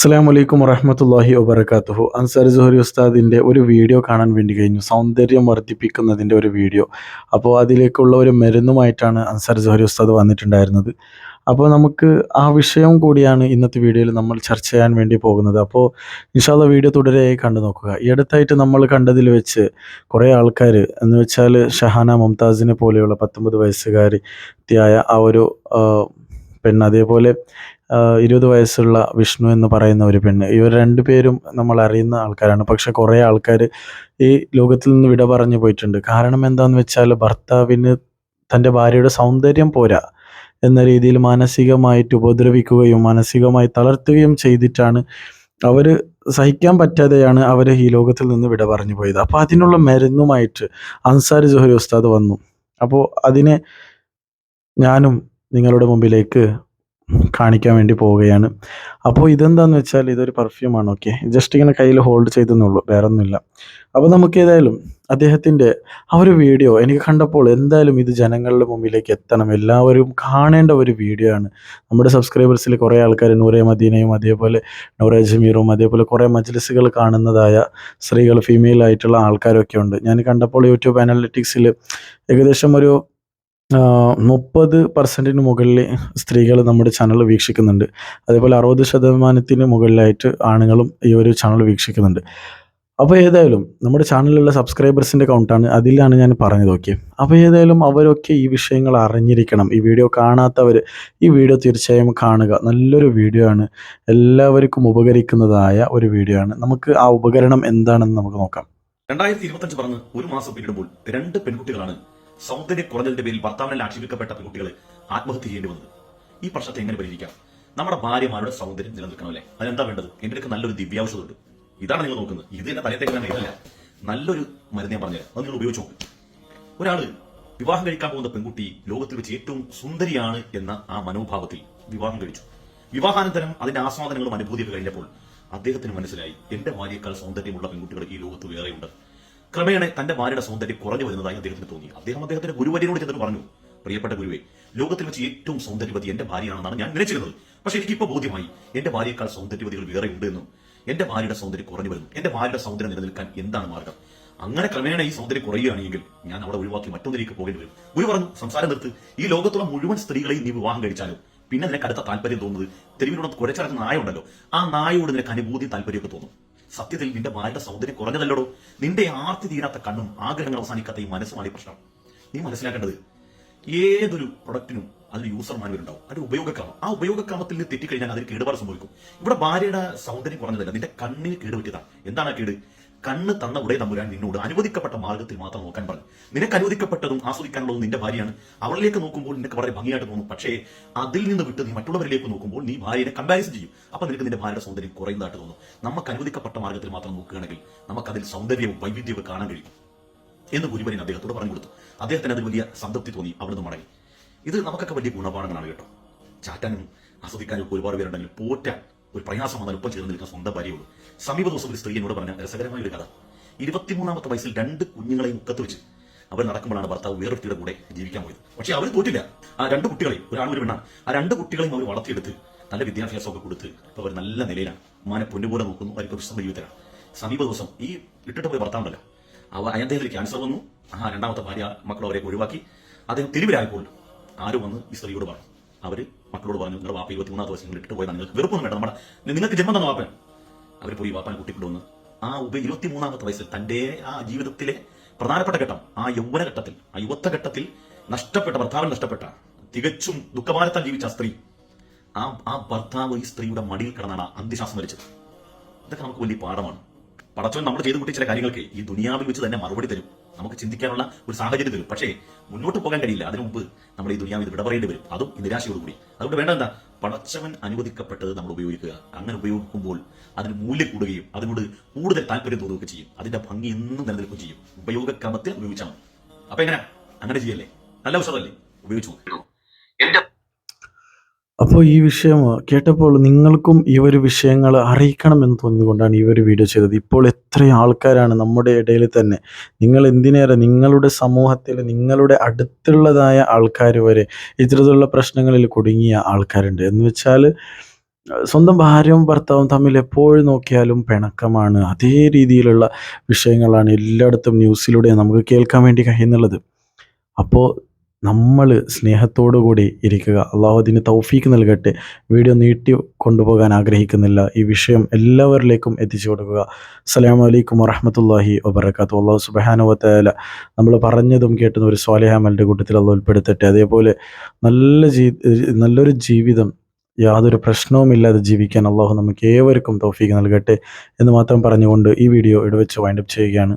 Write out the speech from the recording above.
അസ്സാം വലൈക്കും വറഹമത്തല്ലാഹി വബർക്കാത്തുഹു അൻസാർ ജുഹരി ഉസ്താദിന്റെ ഒരു വീഡിയോ കാണാൻ വേണ്ടി കഴിഞ്ഞു. സൗന്ദര്യം വർദ്ധിപ്പിക്കുന്നതിന്റെ ഒരു വീഡിയോ. അപ്പോൾ അതിലേക്കുള്ള ഒരു മരുന്നുമായിട്ടാണ് അൻസാർ ജുഹരി ഉസ്താദ് വന്നിട്ടുണ്ടായിരുന്നത്. അപ്പോൾ നമുക്ക് ആ വിഷയം കൂടിയാണ് ഇന്നത്തെ വീഡിയോയിൽ നമ്മൾ ചർച്ച ചെയ്യാൻ വേണ്ടി പോകുന്നത്. അപ്പോൾ ഇൻഷാല്ല വീഡിയോ തുടരെയായി കണ്ടു നോക്കുക. ഈ അടുത്തായിട്ട് നമ്മൾ കണ്ടതിൽ വെച്ച് കുറേ ആൾക്കാർ എന്ന് വെച്ചാൽ ഷഹാന മുംതാസിനെ പോലെയുള്ള പത്തൊമ്പത് വയസ്സുകാരി ആ ഒരു പെണ്ണ് അതേപോലെ ഇരുപത് വയസ്സുള്ള വിഷ്ണു എന്ന് പറയുന്ന ഒരു പെണ്ണ്. ഇവർ രണ്ടു പേരും നമ്മൾ അറിയുന്ന ആൾക്കാരാണ്. പക്ഷെ കുറേ ആൾക്കാർ ഈ ലോകത്തിൽ നിന്ന് വിട പറഞ്ഞു പോയിട്ടുണ്ട്. കാരണം എന്താണെന്ന് വെച്ചാൽ ഭർത്താവിന് തന്റെ ഭാര്യയുടെ സൗന്ദര്യം പോരാ എന്ന രീതിയിൽ മാനസികമായിട്ട് ഉപദ്രവിക്കുകയും മാനസികമായി തളർത്തുകയും ചെയ്തിട്ടാണ് അവർ സഹിക്കാൻ പറ്റാതെയാണ് അവർ ഈ ലോകത്തിൽ നിന്ന് വിട പറഞ്ഞു പോയത്. അപ്പോൾ അതിനുള്ള മരുന്നുമായിട്ട് അൻസാരി ജോഹരി ഉസ്താദ് വന്നു. അപ്പോൾ അതിനെ ഞാനും നിങ്ങളുടെ മുമ്പിലേക്ക് കാണിക്കാൻ വേണ്ടി പോവുകയാണ്. അപ്പോൾ ഇതെന്താന്ന് വെച്ചാൽ ഇതൊരു പെർഫ്യൂമാണ് ഓക്കെ ജസ്റ്റ് ഇങ്ങനെ കയ്യിൽ ഹോൾഡ് ചെയ്തെന്നുള്ളൂ വേറെ ഒന്നുമില്ല അപ്പോൾ നമുക്ക് ഏതായാലും അദ്ദേഹത്തിന്റെ ആ ഒരു വീഡിയോ എനിക്ക് കണ്ടപ്പോൾ എന്തായാലും ഇത് ജനങ്ങളുടെ മുമ്പിലേക്ക് എത്തണം. എല്ലാവരും കാണേണ്ട ഒരു വീഡിയോ ആണ്. നമ്മുടെ സബ്സ്ക്രൈബേഴ്സിൽ കുറേ ആൾക്കാർ നൂറെ മദീനയും അതേപോലെ നൂറെ ജമീറും അതേപോലെ കുറേ മജ്ലിസുകൾ കാണുന്നതായ സ്ത്രീകൾ ഫീമെയിൽ ആയിട്ടുള്ള ആൾക്കാരൊക്കെ ഉണ്ട്. ഞാൻ കണ്ടപ്പോൾ യൂട്യൂബ് അനാലിറ്റിക്സിൽ ഏകദേശം ഒരു മുപ്പത് പെർസെന്റിന് മുകളിൽ സ്ത്രീകൾ നമ്മുടെ ചാനൽ വീക്ഷിക്കുന്നുണ്ട്. അതേപോലെ അറുപത് ശതമാനത്തിന് മുകളിലായിട്ട് ആണുങ്ങളും ഈ ഒരു ചാനൽ വീക്ഷിക്കുന്നുണ്ട്. അപ്പോൾ ഏതായാലും നമ്മുടെ ചാനലിലുള്ള സബ്സ്ക്രൈബേഴ്സിന്റെ കൗണ്ടാണ് അതിലാണ് ഞാൻ പറഞ്ഞത് ഓക്കെ അപ്പോൾ ഏതായാലും അവരൊക്കെ ഈ വിഷയങ്ങൾ അറിഞ്ഞിരിക്കണം. ഈ വീഡിയോ കാണാത്തവർ ഈ വീഡിയോ തീർച്ചയായും കാണുക. നല്ലൊരു വീഡിയോ ആണ്. എല്ലാവർക്കും ഉപകരിക്കുന്നതായ ഒരു വീഡിയോ ആണ്. നമുക്ക് ആ ഉപകരണം എന്താണെന്ന് നമുക്ക് നോക്കാം. രണ്ടായിരത്തി ഇരുപത്തഞ്ച് പറഞ്ഞ് ഒരു മാസം പിന്നിടുമ്പോൾ രണ്ട് പെൺകുട്ടികളാണ് സൗന്ദര്യ കുറഞ്ഞതിന്റെ പേരിൽ ഭർത്താവിനെ ആക്ഷേപിക്കപ്പെട്ട പെൺകുട്ടികൾ ആത്മഹത്യ ചെയ്യേണ്ടി വന്നത്. ഈ പ്രശ്നത്തെ എങ്ങനെ പരിഹരിക്കാം? നമ്മുടെ ഭാര്യമാരുടെ സൗന്ദര്യം നിലനിൽക്കണമല്ലേ അതിനെന്താ വേണ്ടത്? എന്റെ അടുക്ക് നല്ലൊരു ദിവ്യാവശ്യമുണ്ട് ഇതാണ് നിങ്ങൾ നോക്കുന്നത്. ഇത് എന്നെ തലയത്തേക്ക് ഞാൻ ഇതല്ല നല്ലൊരു മരുന്ന് ഞാൻ പറഞ്ഞുതരാം. അത് നിങ്ങൾ ഉപയോഗിച്ച് നോക്കും. ഒരാൾ വിവാഹം കഴിക്കാൻ പോകുന്ന പെൺകുട്ടി ലോകത്തിൽ വെച്ച് ഏറ്റവും സുന്ദരിയാണ് എന്ന ആ മനോഭാവത്തിൽ വിവാഹം കഴിച്ചു. വിവാഹാനന്തരം അതിന്റെ ആസ്വാദനങ്ങളും അനുഭൂതിയൊക്കെ കഴിഞ്ഞപ്പോൾ അദ്ദേഹത്തിന് മനസ്സിലായി എന്റെ ഭാര്യയേക്കാൾ സൗന്ദര്യമുള്ള പെൺകുട്ടികൾ ഈ ലോകത്ത് വേറെയുണ്ട്. ക്രമേണ തന്റെ ഭാര്യയുടെ സൗന്ദര്യം കുറഞ്ഞു വരുന്നതായി അദ്ദേഹത്തിന് തോന്നി. അദ്ദേഹം അദ്ദേഹത്തിന്റെ ഗുരുവര്യനോട് ചെന്നിട്ട് പറഞ്ഞു പ്രിയപ്പെട്ട ഗുരുവെ ലോകത്തിൽ വെച്ച് ഏറ്റവും സൗന്ദര്യവതി എന്റെ ഭാര്യയാണെന്നാണ് ഞാൻ നിലച്ചിരുന്നത് പക്ഷെ എനിക്കിപ്പോൾ ബോധ്യമായി എന്റെ ഭാര്യയേക്കാൾ സൗന്ദര്യവതികൾ വേറെ ഉണ്ട് എന്നും എന്റെ ഭാര്യയുടെ സൗന്ദര്യം കുറഞ്ഞു വരുന്നു എന്റെ ഭാര്യയുടെ സൗന്ദര്യം നിലനിൽക്കാൻ എന്താണ് മാർഗം? അങ്ങനെ ക്രമേണ ഈ സൗന്ദര്യം കുറയുകയാണെങ്കിൽ ഞാൻ അവിടെ ഒഴിവാക്കി മറ്റൊന്നിലേക്ക് പോകേണ്ടി വരും. ഗുരു പറഞ്ഞു സംസാരം നിർത്ത്. ഈ ലോകത്തുള്ള മുഴുവൻ സ്ത്രീകളെയും നീ വിവാഹം കഴിച്ചാലും പിന്നെ നിനക്ക് അടുത്ത താല്പര്യം തോന്നുന്നത് തെരുവിനോട് കുഴച്ചിറങ്ങുന്ന നായ ഉണ്ടല്ലോ. ആ നായോട് നിനക്ക് അനുഭൂതി താല്പര്യമൊക്കെ തോന്നും. സത്യത്തിൽ നിന്റെ ഭാര്യയുടെ സൗന്ദര്യം കുറഞ്ഞതല്ലോ നിന്റെ ആർത്തി തീരാത്ത കണ്ണും ആഗ്രഹങ്ങൾ അവസാനിക്കാത്ത ഈ മനസ്സുമാണ് ഈ പ്രശ്നം. നീ മനസ്സിലാക്കേണ്ടത് ഏതൊരു പ്രൊഡക്റ്റിനും അതിന് യൂസർ മാനുവൽ ഉണ്ടാവും അതിന്റെ ഉപയോഗക്രമം. ആ ഉപയോഗക്രമത്തിൽ നിന്ന് തെറ്റിക്കഴിഞ്ഞാൽ അതിന് കേടുപാട് സംഭവിക്കും. ഇവിടെ ഭാര്യയുടെ സൗന്ദര്യം കുറഞ്ഞതല്ല. നിന്റെ കണ്ണിന് കേടുപറ്റിയതാണ്. എന്താണ് കേട്? കണ്ണ് തന്ന ഉടേ തമ്പുരാൻ നിന്നോട് അനുവദിക്കപ്പെട്ട മാർഗത്തിൽ മാത്രം നോക്കാൻ പറഞ്ഞു. നിനക്ക് അനുവദിക്കപ്പെട്ടതും ആസ്വദിക്കാനുള്ളതും നിന്റെ ഭാര്യയാണ്. അവളിലേക്ക് നോക്കുമ്പോൾ നിനക്ക് വളരെ ഭംഗിയായിട്ട് തോന്നും. പക്ഷേ അതിൽ നിന്ന് വിട്ട് നീ മറ്റുള്ളവരിലേക്ക് നോക്കുമ്പോൾ നീ ഭാര്യനെ കമ്പാരിസൺ ചെയ്യും. അപ്പൊ നിനക്ക് നിന്റെ ഭാര്യയുടെ സൗന്ദര്യം കുറയുന്നതായിട്ട് തോന്നും. നമുക്ക് അനുവദിക്കപ്പെട്ട മാർഗത്തിൽ മാത്രം നോക്കുകയാണെങ്കിൽ നമുക്ക് അതിൽ സൗന്ദര്യവും വൈവിധ്യവും കാണാൻ കഴിയും എന്ന് ഗുരുവരൻ അദ്ദേഹത്തോട് പറഞ്ഞു കൊടുത്തു. അദ്ദേഹത്തിന് അത് വലിയ സംതൃപ്തി തോന്നി. അവിടുന്ന് മടങ്ങി. ഇത് നമുക്കൊക്കെ വലിയ ഗുണപാഠങ്ങളാണ് കേട്ടോ. ചാറ്റാനും ആസ്വദിക്കാനും ഒരുപാട് പേരുണ്ടെങ്കിൽ പോറ്റാൻ ഒരു പ്രയാസം വന്നാൽ ഒപ്പം ചേർന്ന് നിൽക്കുന്ന സ്വന്തം ഭാര്യയുള്ളൂ സമീപ ദിവസം ഒരു സ്ത്രീ എന്നോട് പറഞ്ഞ രസകരമായ ഒരു കഥ. ഇരുപത്തിമൂന്നാമത്തെ വയസ്സിൽ രണ്ട് കുഞ്ഞുങ്ങളെയും മുക്കത്ത് വെച്ച് അവർ നടക്കുമ്പോഴാണ് ഭർത്താവ് വേറൊരുത്തിയുടെ കൂടെ ജീവിക്കാൻ പോയത്. പക്ഷേ അവർ തോറ്റില്ല. ആ രണ്ട് കുട്ടികളെയും ഒരാണ് ഒരു പെണ്ണാണ്. ആ രണ്ട് കുട്ടികളെയും അവർ വളർത്തിയെടുത്ത് നല്ല വിദ്യാഭ്യാസമൊക്കെ കൊടുത്ത് ഇപ്പോൾ അവർ നല്ല നിലയിലാണ്. മാനെ പൊന്നുപോലെ നോക്കുന്നു അവർക്ക് വിശ്രമ ജീവിതത്തിലാണ്. സമീപ ദിവസം ഈ ഇട്ടിട്ട് പോയ ഭർത്താവുണ്ടല്ലോ. അവ അദ്ദേഹത്തിന് ക്യാൻസർ വന്നു. ആ രണ്ടാമത്തെ ഭാര്യ മക്കൾ അവരെ ഒഴിവാക്കി. അദ്ദേഹം തിരുവിലായപ്പോൾ ആരും വന്ന് ഈ സ്ത്രീയോട് പറഞ്ഞു? അവർ മക്കളോട് പറഞ്ഞു നിങ്ങളുടെ വാപ്പ ഇരുപത്തിമൂന്നാമത്തെ വയസ്സിൽ ഇട്ട് പോയതാണ്. നിങ്ങൾക്ക് വെറുപ്പൊന്നും വേണ്ട നമ്മുടെ നിങ്ങൾക്ക് ജന്മം തന്ന വാപ്പൻ. അവർ പോയി വാപ്പാൻ കൂട്ടിക്കൊണ്ടുവന്ന് ആ ഉപ ഇരുപത്തിമൂന്നാമത്തെ വയസ്സിൽ തന്റെ ആ ജീവിതത്തിലെ പ്രധാനപ്പെട്ട ഘട്ടം ആ യൗവന ഘട്ടത്തിൽ ആ യുവത്വ ഘട്ടത്തിൽ നഷ്ടപ്പെട്ട ഭർത്താവിന് നഷ്ടപ്പെട്ട തികച്ചും ദുഃഖമാരത്താൻ ജീവിച്ച സ്ത്രീ ആ ആ ഭർത്താവ് ഈ സ്ത്രീയുടെ മടിയിൽ കിടന്നാണ് അന്ത്യശ്വാസം വലിച്ചത് ഇതൊക്കെ നമുക്ക് വലിയ പാഠമാണ്. പടച്ചവൻ നമ്മൾ ചെയ്തു കൂട്ടിയ ചില കാര്യങ്ങൾക്ക് ഈ ദുനിയാവിൽ വെച്ച് തന്നെ മറുപടി തരും. നമുക്ക് ചിന്തിക്കാനുള്ള ഒരു സാഹചര്യം തരും. പക്ഷേ മുന്നോട്ട് പോകാൻ കഴിയില്ല. അതിനു മുമ്പ് നമ്മൾ ഈ ദുനിയാവിൽ വിട പറയേണ്ടി വരും. അതും നിരാശയോടുകൂടി. അതുകൊണ്ട് വേണ്ട എന്താ? പടച്ചവൻ അനുവദിക്കപ്പെട്ടത് നമ്മൾ ഉപയോഗിക്കുക. അങ്ങനെ ഉപയോഗിക്കുമ്പോൾ അതിന് മൂല്യം കൂടുകയും അതിനോട് കൂടുതൽ താല്പര്യം തോന്നുകയൊക്കെ ചെയ്യും. അതിന്റെ ഭംഗി എന്നും നിലനിൽക്കുകയും ചെയ്യും. ഉപയോഗക്രമത്തിൽ ഉപയോഗിച്ചാൽ അപ്പൊ എങ്ങനെ? അങ്ങനെ ചെയ്യല്ലേ? നല്ല അവസരമല്ലേ? ഉപയോഗിച്ചു നോക്ക്. അപ്പോൾ ഈ വിഷയം കേട്ടപ്പോൾ നിങ്ങൾക്കും ഈ ഒരു വിഷയങ്ങൾ അറിയിക്കണമെന്ന് തോന്നിയതുകൊണ്ടാണ് ഈ ഒരു വീഡിയോ ചെയ്തത്. ഇപ്പോൾ എത്ര ആൾക്കാരാണ് നമ്മുടെ ഇടയിൽ തന്നെ. നിങ്ങൾ എന്തിനേറെ നിങ്ങളുടെ സമൂഹത്തിൽ നിങ്ങളുടെ അടുത്തുള്ളതായ ആൾക്കാർ വരെ ഇത്തരത്തിലുള്ള പ്രശ്നങ്ങളിൽ കുടുങ്ങിയ ആൾക്കാരുണ്ട്. എന്ന് വെച്ചാൽ സ്വന്തം ഭാര്യയും ഭർത്താവും തമ്മിൽ എപ്പോഴും നോക്കിയാലും പിണക്കമാണ്. അതേ രീതിയിലുള്ള വിഷയങ്ങളാണ് എല്ലായിടത്തും ന്യൂസിലൂടെ നമുക്ക് കേൾക്കാൻ വേണ്ടി കഴിയുന്നുള്ളത്. അപ്പോൾ നമ്മൾ സ്നേഹത്തോടു കൂടി ഇരിക്കുക. അള്ളാഹു അതിന് തൗഫീക്ക് നൽകട്ടെ. വീഡിയോ നീട്ടി കൊണ്ടുപോകാൻ ആഗ്രഹിക്കുന്നില്ല. ഈ വിഷയം എല്ലാവരിലേക്കും എത്തിച്ചു കൊടുക്കുക. അസ്സലാമു അലൈക്കും വറഹമത്തല്ലാഹി വബർക്കാത്തു അള്ളാഹു സുബാനുവല നമ്മൾ പറഞ്ഞതും കേട്ടതും ഒരു സ്വാലിഹാമലിന്റെ കൂട്ടത്തിൽ അത് ഉൾപ്പെടുത്തട്ടെ. അതേപോലെ നല്ല ജീ നല്ലൊരു ജീവിതം യാതൊരു പ്രശ്നവുമില്ലാതെ ജീവിക്കാൻ അള്ളാഹു നമുക്ക് ഏവർക്കും തൗഫീക്ക് നൽകട്ടെ എന്ന് മാത്രം പറഞ്ഞുകൊണ്ട് ഈ വീഡിയോ ഇടവെച്ച് വൈൻഡപ്പ് ചെയ്യുകയാണ്.